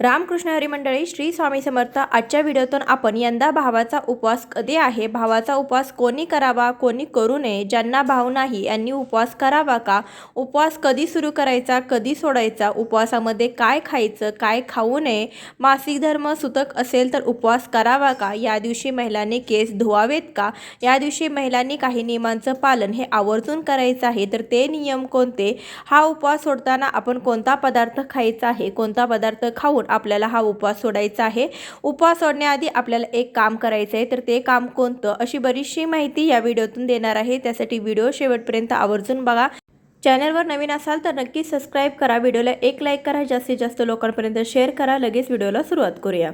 रामकृष्ण हरिमंडळी श्री स्वामी समर्थ आजच्या व्हिडिओतून आपण यंदा भावाचा उपवास कधी आहे? भावाचा उपवास कोणी करावा कोणी करू नये? ज्यांना भाव नाही यांनी उपवास करावा का? उपवास कधी सुरू करायचा कधी सोडायचा? उपवासामध्ये काय खायचं काय खाऊ नये? मासिक धर्म सुतक असेल तर उपवास करावा का? या दिवशी महिलांनी केस धुवावेत का? या दिवशी महिलांनी काही नियमांचं पालन हे आवर्जून करायचं आहे तर ते नियम कोणते? हा उपवास सोडताना आपण कोणता पदार्थ खायचा आहे? कोणता पदार्थ खाऊन आपल्याला हा उपवास सोडायचा आहे. उपवास सोडण्याआधी आपल्याला एक काम करायचं आहे. तर ते काम कोणतं? अशी बरीचशी माहिती या व्हिडिओतून देणार आहे. त्यासाठी व्हिडिओ शेवटपर्यंत आवर्जून बघा. चॅनलवर नवीन असाल तर नक्की सबस्क्राईब करा. व्हिडिओला एक लाईक करा. जास्तीत जास्त लोकांपर्यंत शेअर करा. लगेच व्हिडिओला सुरुवात करूया.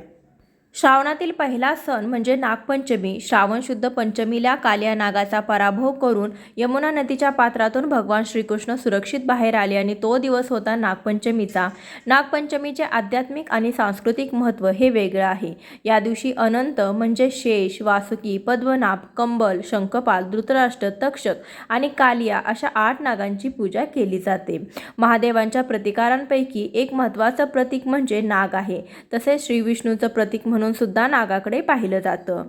श्रावणातील पहिला सण म्हणजे नागपंचमी. श्रावण शुद्ध पंचमीला काल्या नागाचा पराभव करून यमुना नदीच्या पात्रातून भगवान श्रीकृष्ण सुरक्षित बाहेर आले आणि तो दिवस होता नागपंचमीचा. नागपंचमीचे आध्यात्मिक आणि सांस्कृतिक महत्त्व हे वेगळं आहे. या दिवशी अनंत म्हणजे शेष वासुकी पद्मनाभ कंबल शंखपाल धृतराष्ट्र तक्षक आणि कालिया अशा आठ नागांची पूजा केली जाते. महादेवांच्या प्रतिकारांपैकी एक महत्त्वाचं प्रतीक म्हणजे नाग आहे. तसेच श्रीविष्णूचं प्रतीक म्हणून म्हणून सुद्धा नागाकडे पाहिलं जातं.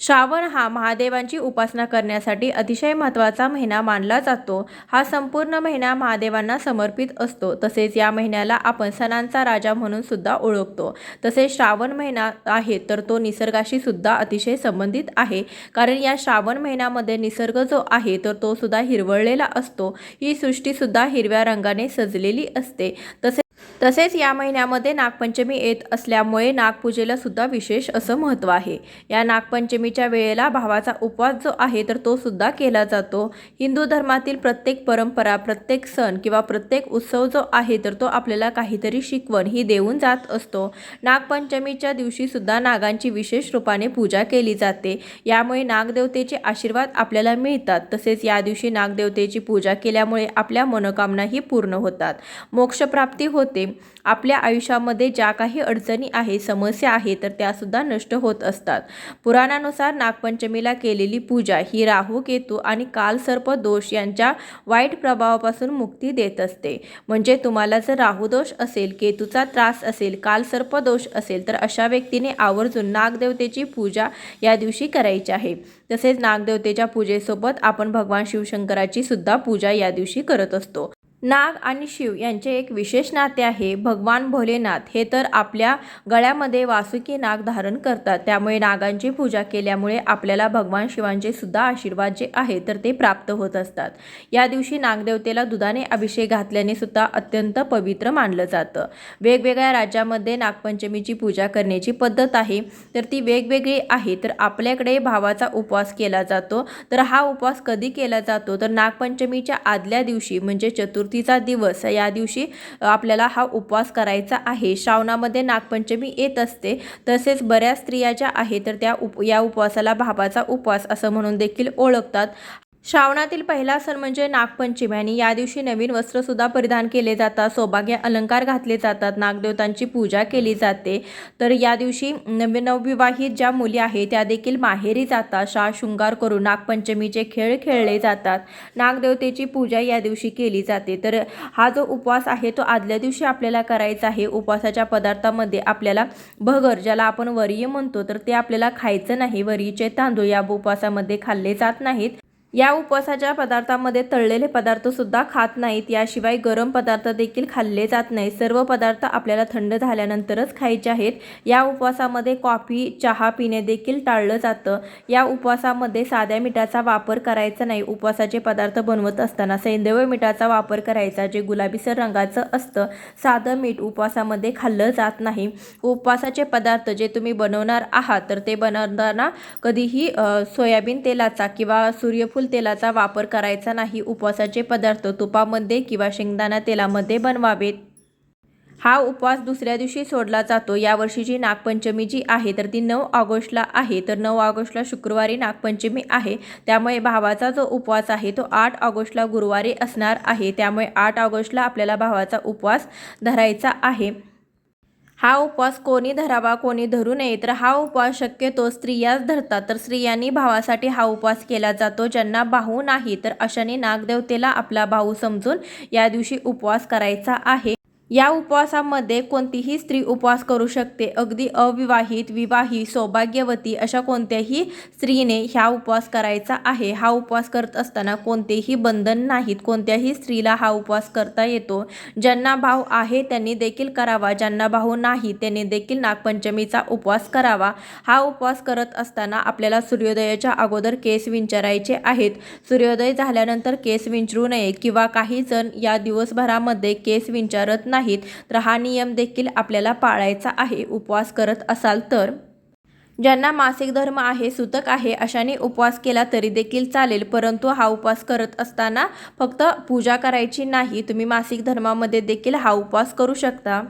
श्रावण हा महादेवांची उपासना करण्यासाठी अतिशय महत्त्वाचा महिना मानला जातो. हा संपूर्ण महिना महादेवांना समर्पित असतो. तसेच या महिन्याला आपण सणांचा राजा म्हणून सुद्धा ओळखतो. तसेच श्रावण महिना आहे तर तो निसर्गाशी सुद्धा अतिशय संबंधित आहे. कारण या श्रावण महिन्यामध्ये निसर्ग जो आहे तर तो सुद्धा हिरवळलेला असतो. ही सृष्टीसुद्धा हिरव्या रंगाने सजलेली असते. तसेच तसेच या महिन्यामध्ये नागपंचमी येत असल्यामुळे नागपूजेला सुद्धा विशेष असं महत्त्व आहे. या नागपंचमीच्या वेळेला भावाचा उपवास जो आहे तर तो सुद्धा केला जातो. हिंदू धर्मातील प्रत्येक परंपरा प्रत्येक सण किंवा प्रत्येक उत्सव जो आहे तर तो आपल्याला काहीतरी शिकवण ही देऊन जात असतो. नागपंचमीच्या दिवशी सुद्धा नागांची विशेष रूपाने पूजा केली जाते. यामुळे नागदेवतेचे आशीर्वाद आपल्याला मिळतात. तसेच या दिवशी नागदेवतेची पूजा केल्यामुळे आपल्या मनोकामनाही पूर्ण होतात. मोक्षप्राप्ती होते. आपल्या आयुष्यामध्ये ज्या काही अडचणी आहे समस्या आहे तर त्यासुद्धा नष्ट होत असतात. पुराणानुसार नागपंचमीला केलेली पूजा ही राहू केतू आणि कालसर्प दोष यांच्या वाईट प्रभावापासून मुक्ती देत असते. म्हणजे तुम्हाला जर राहूदोष असेल केतूचा त्रास असेल कालसर्प दोष असेल तर अशा व्यक्तीने आवर्जून नागदेवतेची पूजा या दिवशी करायची आहे. तसेच नागदेवतेच्या पूजेसोबत आपण भगवान शिवशंकराची सुद्धा पूजा या दिवशी करत असतो. नाग आणि शिव यांचे एक विशेष नाते आहे. भगवान भोलेनाथ हे तर आपल्या गळ्यामध्ये वासुकी नाग धारण करतात. त्यामुळे नागांची पूजा केल्यामुळे आपल्याला भगवान शिवांचे सुद्धा आशीर्वाद जे आहे तर ते प्राप्त होत असतात. या दिवशी नागदेवतेला दुधाने अभिषेक घातल्याने सुद्धा अत्यंत पवित्र मानलं जातं. वेगवेगळ्या राज्यामध्ये नागपंचमीची पूजा करण्याची पद्धत आहे. तर ती वेगवेगळी आहे तर आपल्याकडे भावाचा उपवास केला जातो. तर हा उपवास कधी केला जातो? तर नागपंचमीच्या आदल्या दिवशी म्हणजे चतुर्थी चतुर्थीचा दिवस. या दिवशी आपल्याला हा उपवास करायचा आहे. श्रावणामध्ये नागपंचमी येत असते. तसेच बऱ्याच स्त्रिया ज्या आहेत तर त्या उप या उपवासाला भावाचा उपवास असं म्हणून देखील ओळखतात. श्रावणातील पहिला सण म्हणजे नागपंचमी आणि या दिवशी नवीन वस्त्रसुद्धा परिधान केले जातात. सौभाग्य अलंकार घातले जातात. नागदेवतांची पूजा केली जाते. तर या दिवशी नवीन नवविवाहित ज्या मुली आहेत त्या देखील माहेरी जातात. शाळ शृंगार करून नागपंचमीचे खेळ खेळले जातात. नागदेवतेची पूजा या दिवशी केली जाते. तर हा जो उपवास आहे तो आदल्या दिवशी आपल्याला करायचा आहे. उपवासाच्या पदार्थामध्ये आपल्याला भगर ज्याला आपण वरीय म्हणतो तर ते आपल्याला खायचं नाही. वरीचे तांदूळ या उपवासामध्ये खाल्ले जात नाहीत. या उपवासाच्या पदार्थामध्ये तळलेले पदार्थसुद्धा खात नाहीत. याशिवाय गरम पदार्थ देखील खाल्ले जात नाही सर्व पदार्थ आपल्याला थंड झाल्यानंतरच खायचे आहेत. या उपवासामध्ये कॉफी चहा पिणे देखील टाळलं जातं. या उपवासामध्ये साध्या मिठाचा वापर करायचा नाही. उपवासाचे पदार्थ बनवत असताना सैंदव मिठाचा वापर करायचा जे गुलाबीसर रंगाचं असतं. साधं मीठ उपवासामध्ये खाल्लं जात नाही. उपवासाचे पदार्थ जे तुम्ही बनवणार आहात तर ते बनवताना कधीही सोयाबीन तेलाचा किंवा सूर्यफूल तेलाचा वापर करायचा नाही. उपवासाचे पदार्थ तुपामध्ये किंवा शेंगदाणा तेलामध्ये बनवावेत. हा उपवास दुसऱ्या दिवशी सोडला जातो. यावर्षी जी नागपंचमी जी आहे तर ती नऊ ऑगस्टला आहे. तर नऊ ऑगस्टला शुक्रवारी नागपंचमी आहे. त्यामुळे भावाचा जो उपवास आहे तो आठ ऑगस्टला गुरुवारी असणार आहे. त्यामुळे आठ ऑगस्टला आपल्याला भावाचा उपवास धरायचा आहे. हा उपवास कोणी धरावा कोणी धरू नये तर हा उपवास शक्यतो स्त्रियाच धरतात. तर स्त्रियांनी भावासाठी हा उपवास केला जातो ज्यांना भाऊ नाही तर अशाने नागदेवतेला आपला भाऊ समजून या दिवशी उपवास करायचा आहे. या उपवासामध्ये कोणतीही स्त्री उपवास करू शकते. अगदी अविवाहित विवाहित सौभाग्यवती अशा कोणत्याही स्त्रीने ह्या उपवास करायचा आहे. हा उपवास करत असताना कोणतेही बंधन नाहीत. कोणत्याही स्त्रीला हा उपवास करता येतो. ज्यांना भाव आहे त्यांनी देखील करावा. ज्यांना भाऊ नाही त्यांनी देखील नागपंचमीचा उपवास करावा. हा उपवास करत असताना आपल्याला सूर्योदयाच्या अगोदर केस विंचरायचे आहेत. सूर्योदय झाल्यानंतर केस विंचरू नये किंवा काही जण या दिवसभरामध्ये केस विंचारत नाही नाहीत तर हा नियम देखील आपल्याला पाळायचा आहे उपवास करत असाल तर. ज्यांना मासिक धर्म आहे सुतक आहे अशाने उपवास केला तरी देखील चालेल परंतु हा उपवास करत असताना फक्त पूजा करायची नाही तुम्ही मासिक धर्मामध्ये देखील हा उपवास करू शकता.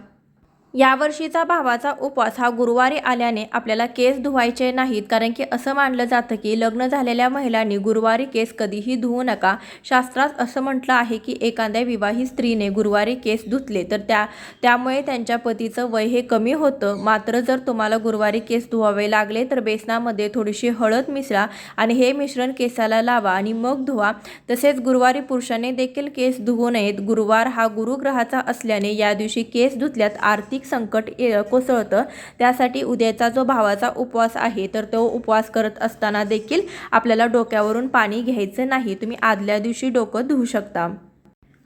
यावर्षीचा भावाचा उपवास हा गुरुवारी आल्याने आपल्याला केस धुवायचे नाहीत कारण की असं मानलं जातं की लग्न झालेल्या महिलांनी गुरुवारी केस कधीही धुवू नका. शास्त्रात असं म्हटलं आहे की एखाद्या विवाहित स्त्रीने गुरुवारी केस धुतले तर त्या त्यामुळे त्यांच्या पतीचं वय हे कमी होतं. मात्र जर तुम्हाला गुरुवारी केस धुवावे लागले तर बेसनामध्ये थोडीशी हळद मिसळा आणि हे मिश्रण केसाला लावा आणि मग धुवा. तसेच गुरुवारी पुरुषाने देखील केस धुवू नयेत. गुरुवार हा गुरुग्रहाचा असल्याने या दिवशी केस धुतल्यात आर्थिक संकट ये कोसळतं. त्यासाठी उद्याचा जो भावाचा उपवास आहे तर तो उपवास करत असताना देखील आपल्याला डोक्यावरून पाणी घ्यायचं नाही. तुम्ही आदल्या दिवशी डोकं धुवू शकता.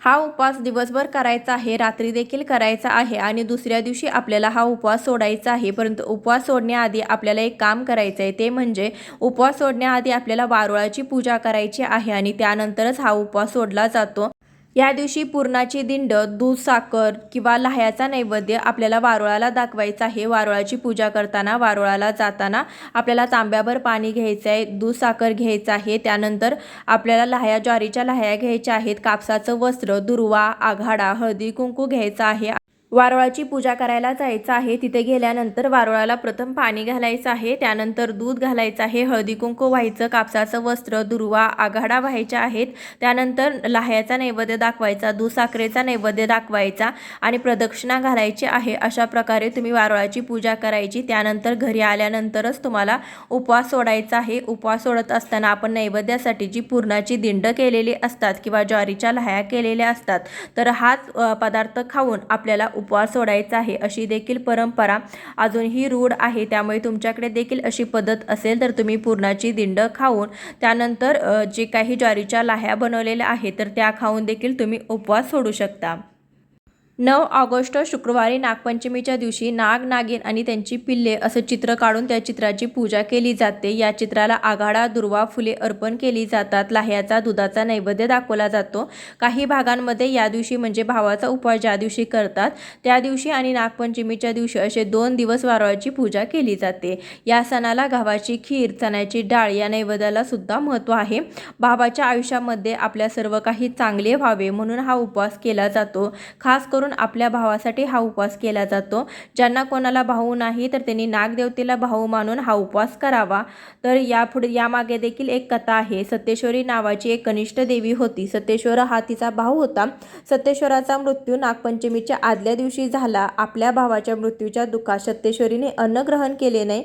हा उपवास दिवसभर करायचा आहे रात्री देखील करायचा आहे आणि दुसऱ्या दिवशी आपल्याला हा उपवास सोडायचा आहे. परंतु उपवास सोडण्याआधी आपल्याला एक काम करायचं आहे ते म्हणजे उपवास सोडण्याआधी आपल्याला वारुळाची पूजा करायची आहे आणि त्यानंतरच हा उपवास सोडला जातो. या दिवशी पुरणाची दिंड दूध साखर किंवा लाह्याचा नैवेद्य आपल्याला वारुळाला दाखवायचा आहे. वारुळाची पूजा करताना वारुळाला जाताना आपल्याला तांब्याभर पाणी घ्यायचं आहे दूध साखर घ्यायचं आहे. त्यानंतर आपल्याला लाह्या ज्वारीच्या लाह्या घ्यायच्या आहेत. कापसाचं वस्त्र दुर्वा आघाडा हळदी कुंकू घ्यायचा आहे. वारोळाची पूजा करायला जायचं आहे. तिथे गेल्यानंतर वारुळाला प्रथम पाणी घालायचं आहे. त्यानंतर दूध घालायचं आहे. हळदी कुंकू व्हायचं कापसाचं वस्त्र दुर्वा आघाडा व्हायच्या आहेत. त्यानंतर लाह्याचा नैवेद्य दाखवायचा दूध साखरेचा नैवेद्य दाखवायचा आणि प्रदक्षिणा घालायची आहे. अशा प्रकारे तुम्ही वारुळाची पूजा करायची. त्यानंतर घरी आल्यानंतरच तुम्हाला उपवास सोडायचा आहे. उपवास सोडत असताना आपण नैवेद्यासाठी जी पूर्णाची दिंड केलेली असतात किंवा ज्वारीच्या लाह्या केलेल्या असतात तर हाच पदार्थ खाऊन आपल्याला उपवास सोडायचा आहे अशी देखील परंपरा अजूनही रूढ आहे. त्यामुळे तुमच्याकडे देखील अशी पद्धत असेल तर तुम्ही पूर्णाची दिंड खाऊन त्यानंतर जे काही ज्वारीच्या लाह्या बनवलेल्या आहेत तर त्या खाऊन देखील तुम्ही उपवास सोडू शकता. नऊ ऑगस्ट शुक्रवारी नागपंचमीच्या दिवशी नाग नागिन आणि त्यांची पिल्ले असं चित्र काढून त्या चित्राची पूजा केली जाते. या चित्राला आघाडा दुर्वा फुले अर्पण केली जातात. लाह्याचा दुधाचा नैवेद्य दाखवला जातो. काही भागांमध्ये या दिवशी म्हणजे भावाचा उपवास ज्या दिवशी करतात त्या दिवशी आणि नागपंचमीच्या दिवशी असे दोन दिवस वारळाची पूजा केली जाते. या सणाला गव्हाची खीर चण्याची डाळ या नैवेद्याला सुद्धा महत्त्व आहे. भावाच्या आयुष्यामध्ये आपल्या सर्व काही चांगले व्हावे म्हणून हा उपवास केला जातो. खास करून आपल्या भावासाठी हा उपवास केला जातो. ज्यांना कोणाला भाऊ नाही तर त्यांनी नागदेवतेला भाऊ मानून हा उपवास करावा. तर यापुढे यामागे देखील एक कथा आहे. सत्येश्वरी नावाची एक कनिष्ठ देवी होती. सत्येश्वर हा तिचा भाऊ होता. सत्येश्वराचा मृत्यू नागपंचमीच्या आदल्या दिवशी झाला. आपल्या भावाच्या मृत्यूच्या दुःखात सत्येश्वरीने अन्न ग्रहण केले नाही.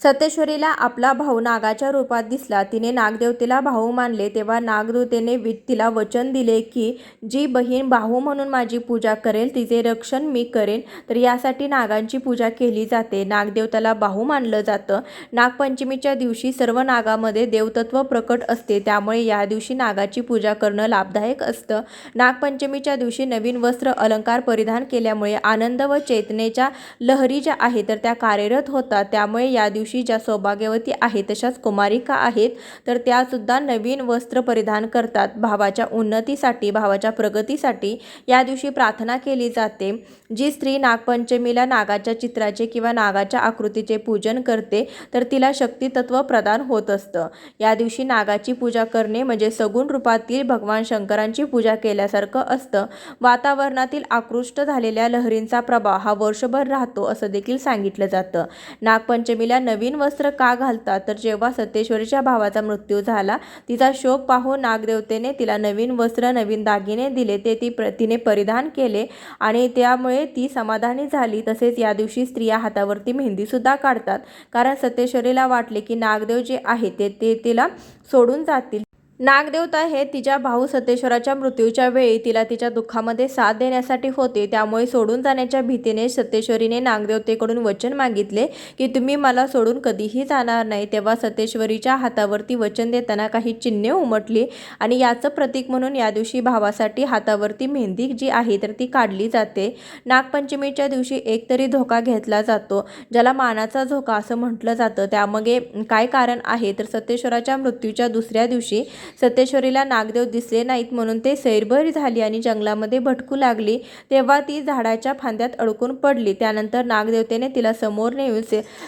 सतेश्वरीला आपला भाऊ नागाच्या रूपात दिसला. तिने नागदेवतेला भाऊ मानले. तेव्हा नागदेवतेने तिला वचन दिले की जी बहीण भाऊ म्हणून माझी पूजा करेल तिचे रक्षण मी करेन. तर यासाठी नागांची पूजा केली जाते. नागदेवताला भाऊ मानलं जातं. नागपंचमीच्या दिवशी सर्व नागामध्ये देवतत्व प्रकट असते. त्यामुळे या दिवशी नागाची पूजा करणं लाभदायक असतं. नागपंचमीच्या दिवशी नवीन वस्त्र अलंकार परिधान केल्यामुळे आनंद व चेतनेच्या लहरी ज्या आहेत तर त्या कार्यरत होतात. त्यामुळे या दिवशी ज्या सौभाग्यवती आहेत तशाच कुमारिका आहेत. तर त्यासुद्धा नवीन वस्त्र परिधान करतात. भावाच्या उन्नतीसाठी भावाच्या प्रगतीसाठी या दिवशी प्रार्थना केली जाते. जी स्त्री नागपंचमीला नागाच्या चित्राचे किंवा नागाच्या आकृतीचे पूजन करते तर तिला शक्तितत्व प्रदान होत असतं. या दिवशी नागाची पूजा करणे म्हणजे सगुण रूपातील भगवान शंकरांची पूजा केल्यासारखं असतं. वातावरणातील आकृष्ट झालेल्या लहरींचा प्रभाव हा वर्षभर राहतो असं देखील सांगितलं जातं. नागपंचमीला नवीन नवीन वस्त्र का घालतात? तर जेव्हा सत्येश्वरीच्या भावाचा मृत्यू झाला तिचा शोक पाहून नागदेवतेने तिला नवीन वस्त्र नवीन दागिने दिले. ते ती प्र तिने परिधान केले आणि त्यामुळे ती समाधानी झाली. तसेच या दिवशी स्त्रिया हातावरती मेहंदीसुद्धा काढतात. कारण सत्येश्वरीला वाटले की नागदेव जे आहे ते ते तिला सोडून जातील. नागदेवता हे तिच्या भाऊ सतेश्वराच्या मृत्यूच्या वेळी तिला तिच्या दुःखामध्ये साथ देण्यासाठी होते. त्यामुळे सोडून जाण्याच्या भीतीने सतेश्वरीने नागदेवतेकडून वचन मागितले की तुम्ही मला सोडून कधीही जाणार नाही. तेव्हा सतेश्वरीच्या हातावरती वचन देताना काही चिन्हे उमटली आणि याचं प्रतीक म्हणून या दिवशी भावासाठी हातावरती मेहंदी जी आहे तर ती काढली जाते. नागपंचमीच्या दिवशी एकतरी धोका घेतला जातो ज्याला मानाचा धोका असं म्हटलं जातं. त्यामागे काय कारण आहे? तर सतेश्वराच्या मृत्यूच्या दुसऱ्या दिवशी सतेश्वरीला नागदेव दिसले नाहीत म्हणून ते सैरभर झाली आणि जंगलामध्ये भटकू लागली. तेव्हा ती झाडाच्या फांद्यात अडकून पडली. त्यानंतर नागदेवतेने तिला समोर नेऊन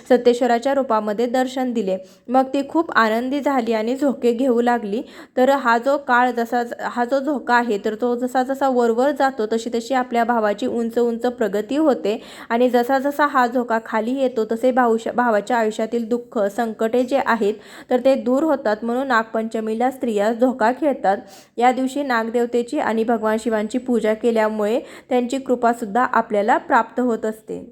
सत्यश्वराच्या रूपामध्ये दर्शन दिले. मग ती खूप आनंदी झाली आणि झोके घेऊ लागली. तर हा जो काळ जसा हा जो झोका आहे तर तो जसा जसा वरवर जातो तशी तशी आपल्या भावाची उंच उंच प्रगती होते. आणि जसा जसा हा झोका खाली येतो तसे भाऊ भावाच्या आयुष्यातील दुःख संकटे जे आहेत तर ते दूर होतात म्हणून नागपंचमीला स्त्री स्त्रिया धोका खेळतात. या दिवशी नागदेवतेची आणि भगवान शिवांची पूजा केल्यामुळे त्यांची कृपासुद्धा आपल्याला प्राप्त होत असते.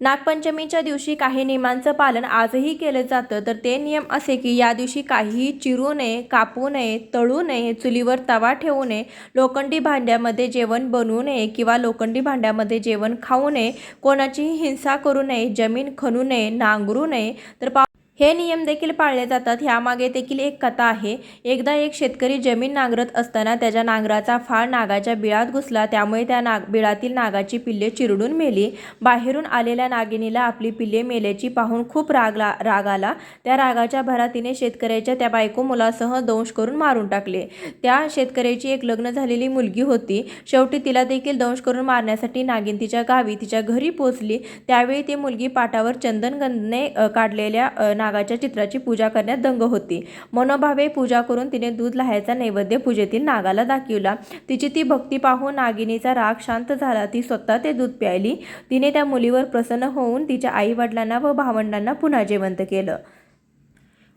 नागपंचमीच्या दिवशी काही नियमांचं पालन आजही केलं जातं. तर ते नियम असे की या दिवशी काहीही चिरू नये कापू नये तळू नये चुलीवर तवा ठेवू नये लोखंडी भांड्यामध्ये जेवण बनवू नये किंवा लोखंडी भांड्यामध्ये जेवण खाऊ नये कोणाचीही हिंसा करू नये जमीन खणू नये नांगरू नये तर पा हे नियम देखील पाळले जातात. ह्यामागे देखील एक कथा आहे. एकदा एक शेतकरी जमीन नांगरत असताना त्याच्या नांगराचा फाळ नागाच्या बिळात घुसला. त्यामुळे त्या नाग बिळातील नागाची पिल्ले चिरडून मेली. बाहेरून आलेल्या नागिनीला आपली पिल्ले मेल्याची पाहून खूप रागला राग आला. त्या रागाच्या भरातीने शेतकऱ्याच्या त्या बायको मुलासह दंश करून मारून टाकले. त्या शेतकऱ्याची एक लग्न झालेली मुलगी होती. शेवटी तिला देखील दंश करून मारण्यासाठी नागिन तिच्या गावी तिच्या घरी पोचली. त्यावेळी ती मुलगी पाटावर चंदनगंधने काढलेल्या नाग नागाच्या चित्राची पूजा करण्यात दंग होती. मनोभावे पूजा करून तिने दूध लाह्याचा नैवेद्य पूजेतील नागाला दाखविला. तिची ती भक्ती पाहून नागिनीचा राग शांत झाला. ती स्वतः ते दूध प्यायली. तिने त्या मुलीवर प्रसन्न होऊन तिच्या आईवडिलांना व भावंडांना पुन्हा जिवंत केलं.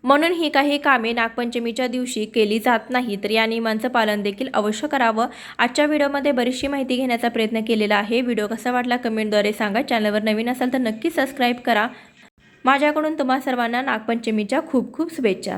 म्हणून ही काही कामे नागपंचमीच्या दिवशी केली जात नाही तर या नियमांचं पालन देखील अवश्य करावं. आजच्या व्हिडिओमध्ये बरीचशी माहिती घेण्याचा प्रयत्न केलेला आहे. व्हिडिओ कसा वाटला कमेंटद्वारे सांगा. चॅनलवर नवीन असाल तर नक्की सबस्क्राईब करा. माझ्याकडून तुम्हा सर्वांना नागपंचमीच्या खूप खूप शुभेच्छा.